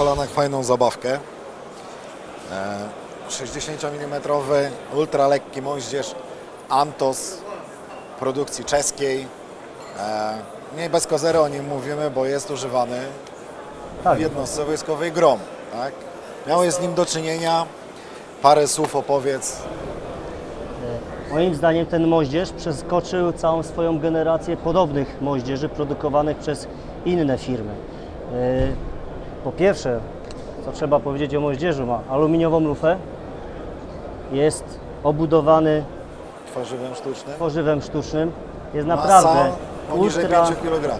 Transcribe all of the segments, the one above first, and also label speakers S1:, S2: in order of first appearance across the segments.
S1: kolanach fajną zabawkę. E, 60 mm ultra lekki moździerz Antos produkcji czeskiej. E, nie bez kozery o nim mówimy, bo jest używany
S2: Tak,
S1: w jednostce wojskowej GROM. Tak? Miałeś z nim do czynienia. Parę słów opowiedz.
S2: moim zdaniem ten moździerz przeskoczył całą swoją generację podobnych moździerzy produkowanych przez inne firmy. Po pierwsze, co trzeba powiedzieć o moździerzu, ma aluminiową lufę, jest obudowany
S1: Twarzywem sztucznym.
S2: tworzywem sztucznym, jest
S1: Masa
S2: naprawdę
S1: poniżej
S2: ultra
S1: 5 kg.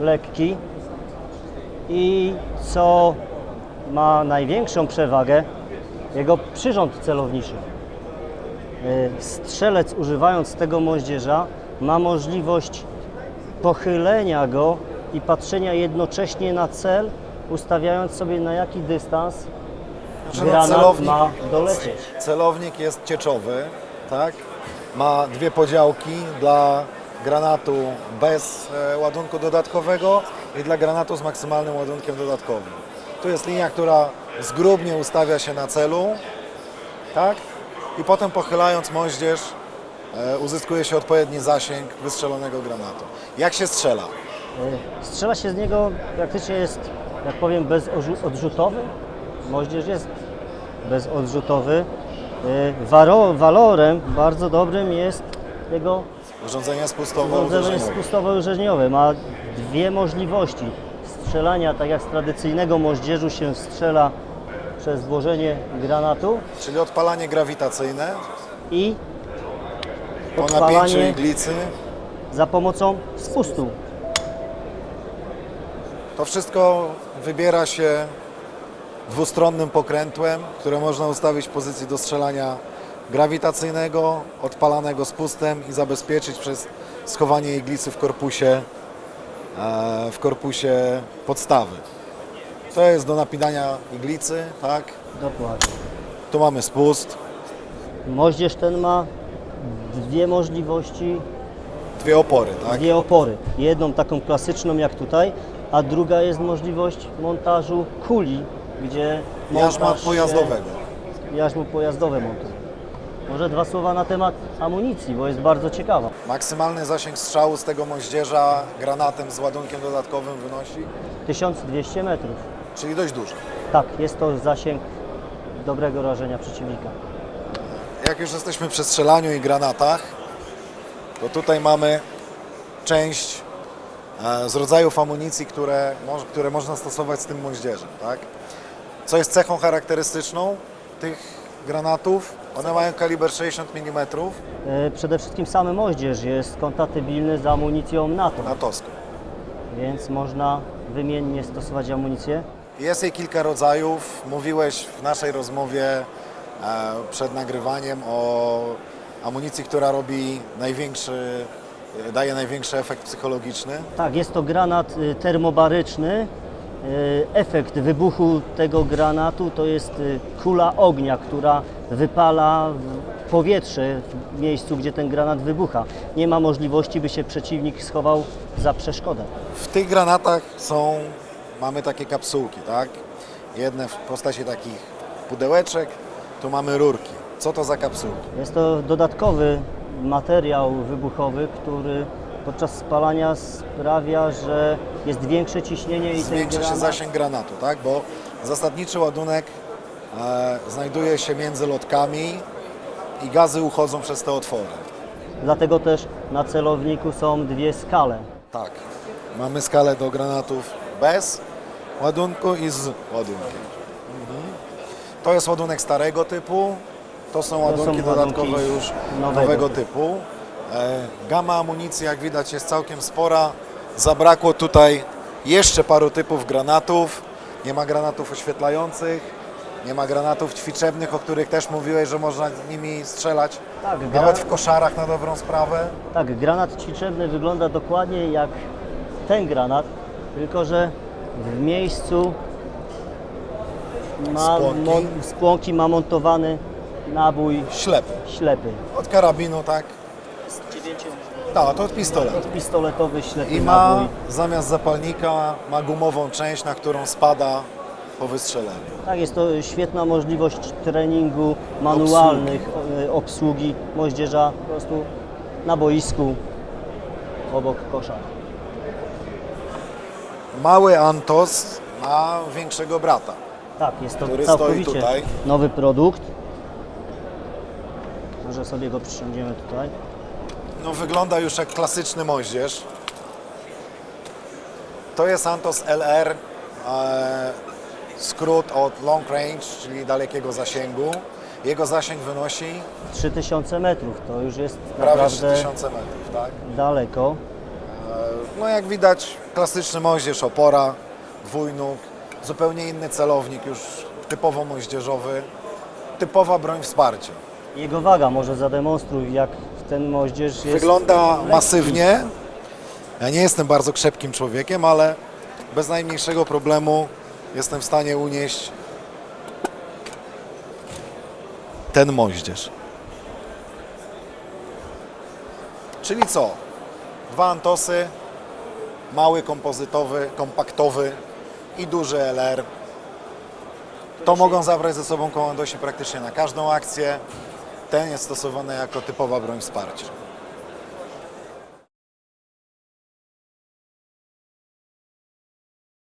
S2: lekki i co ma największą przewagę, jego przyrząd celowniczy. Y, Strzelec używając tego moździerza ma możliwość pochylenia go i patrzenia jednocześnie na cel, ustawiając sobie na jaki dystans
S1: Znaczy, no,
S2: granat
S1: celownik-
S2: ma dolecieć.
S1: Celownik jest cieczowy, tak? Ma dwie podziałki dla granatu bez e, ładunku dodatkowego i dla granatu z maksymalnym ładunkiem dodatkowym. Tu jest linia, która zgrubnie ustawia się na celu, tak? I potem pochylając moździerz e, uzyskuje się odpowiedni zasięg wystrzelonego granatu. Jak się strzela?
S2: Y, Strzela się z niego, praktycznie jest, jak powiem, bezodrzutowy. Moździerz jest bezodrzutowy. Y, Waro, walorem bardzo dobrym jest jego
S1: Urządzenie
S2: spustowo-uderzeniowe. Ma dwie możliwości strzelania, tak jak z tradycyjnego moździerzu się strzela przez włożenie granatu
S1: Czyli odpalanie grawitacyjne
S2: i
S1: po napięciu iglicy.
S2: za pomocą spustu.
S1: To wszystko wybiera się dwustronnym pokrętłem, które można ustawić w pozycji do strzelania grawitacyjnego, odpalanego spustem i zabezpieczyć przez schowanie iglicy w korpusie, e, w korpusie podstawy. To jest do napinania iglicy, tak?
S2: Dokładnie.
S1: Tu mamy spust,
S2: Moździerz ten ma dwie możliwości
S1: dwie opory, tak?
S2: dwie opory. Jedną taką klasyczną jak tutaj, a druga jest możliwość montażu kuli, gdzie
S1: Jarzma
S2: montaż się-
S1: pojazdowego.
S2: Jarzmo pojazdowe montuje. Może dwa słowa na temat amunicji, bo jest bardzo ciekawa.
S1: Maksymalny zasięg strzału z tego moździerza granatem z ładunkiem dodatkowym wynosi,
S2: 1200 metrów.
S1: czyli dość dużo.
S2: Tak, jest to zasięg dobrego rażenia przeciwnika.
S1: Jak już jesteśmy przy strzelaniu i granatach, to tutaj mamy część z rodzajów amunicji, które, które można stosować z tym moździerzem. Tak? Co jest cechą charakterystyczną tych granatów? One mają kaliber 60 mm
S2: E, Przede wszystkim sam moździerz jest kompatybilny z amunicją NATO,
S1: natowską.
S2: więc można wymiennie stosować amunicję.
S1: Jest jej kilka rodzajów. Mówiłeś w naszej rozmowie e, przed nagrywaniem o amunicji, która robi największy, e, daje największy efekt psychologiczny.
S2: Tak, jest to granat y, termobaryczny. Y, Efekt wybuchu tego granatu to jest y, kula ognia, która wypala powietrze w miejscu, gdzie ten granat wybucha. Nie ma możliwości, by się przeciwnik schował za przeszkodę.
S1: W tych granatach są, mamy takie kapsułki, tak? Jedne w postaci takich pudełeczek, tu mamy rurki. Co to za kapsułki?
S2: Jest to dodatkowy materiał wybuchowy, który podczas spalania sprawia, że jest większe ciśnienie i ten
S1: Zwiększa się
S2: granat...
S1: zasięg granatu, tak? Bo zasadniczy ładunek e, znajduje się między lotkami i gazy uchodzą przez te otwory.
S2: Dlatego też na celowniku są dwie skale.
S1: Tak. Mamy skalę do granatów bez ładunku i z ładunkiem. Mhm. To jest ładunek starego typu, to są ładunki dodatkowe już
S2: nowego
S1: nowego, typu. E, Gama amunicji, jak widać, jest całkiem spora. Zabrakło tutaj jeszcze paru typów granatów. Nie ma granatów oświetlających, nie ma granatów ćwiczebnych, o których też mówiłeś, że można nimi strzelać.
S2: Tak.
S1: Nawet w koszarach na dobrą sprawę.
S2: Tak, granat ćwiczebny wygląda dokładnie jak ten granat, tylko że w miejscu ma
S1: Spłonki.
S2: spłonki ma montowany nabój
S1: Ślepy.
S2: ślepy.
S1: Od karabinu, tak? Tak, to od pistoletu.
S2: Pistoletowy ślepy
S1: I ma
S2: nabój.
S1: zamiast zapalnika ma gumową część, na którą spada po wystrzeleniu.
S2: Tak, jest to świetna możliwość treningu manualnych, e, obsługi moździerza po prostu na boisku obok kosza.
S1: Mały Antos ma większego brata.
S2: Tak, jest to
S1: Który stoi
S2: całkowicie
S1: tutaj.
S2: nowy produkt. Może sobie go przysiądziemy tutaj.
S1: No, wygląda już jak klasyczny moździerz. To jest Antos LR, e, skrót od long range, czyli dalekiego zasięgu. Jego zasięg wynosi
S2: 3000 metrów to już jest
S1: prawie
S2: naprawdę
S1: 3000 metrów. Tak?
S2: daleko.
S1: No jak widać, klasyczny moździerz, opora, dwójnóg, zupełnie inny celownik, już typowo moździerzowy, typowa broń wsparcia.
S2: Jego waga może zademonstruj, jak ten moździerz jest.
S1: Wygląda
S2: lekki.
S1: masywnie. Ja nie jestem bardzo krzepkim człowiekiem, ale bez najmniejszego problemu jestem w stanie unieść ten moździerz. Czyli co? Dwa Antosy, mały kompozytowy, kompaktowy i duży LR. To mogą zabrać ze sobą komandosi praktycznie na każdą akcję. Ten jest stosowany jako typowa broń wsparcia.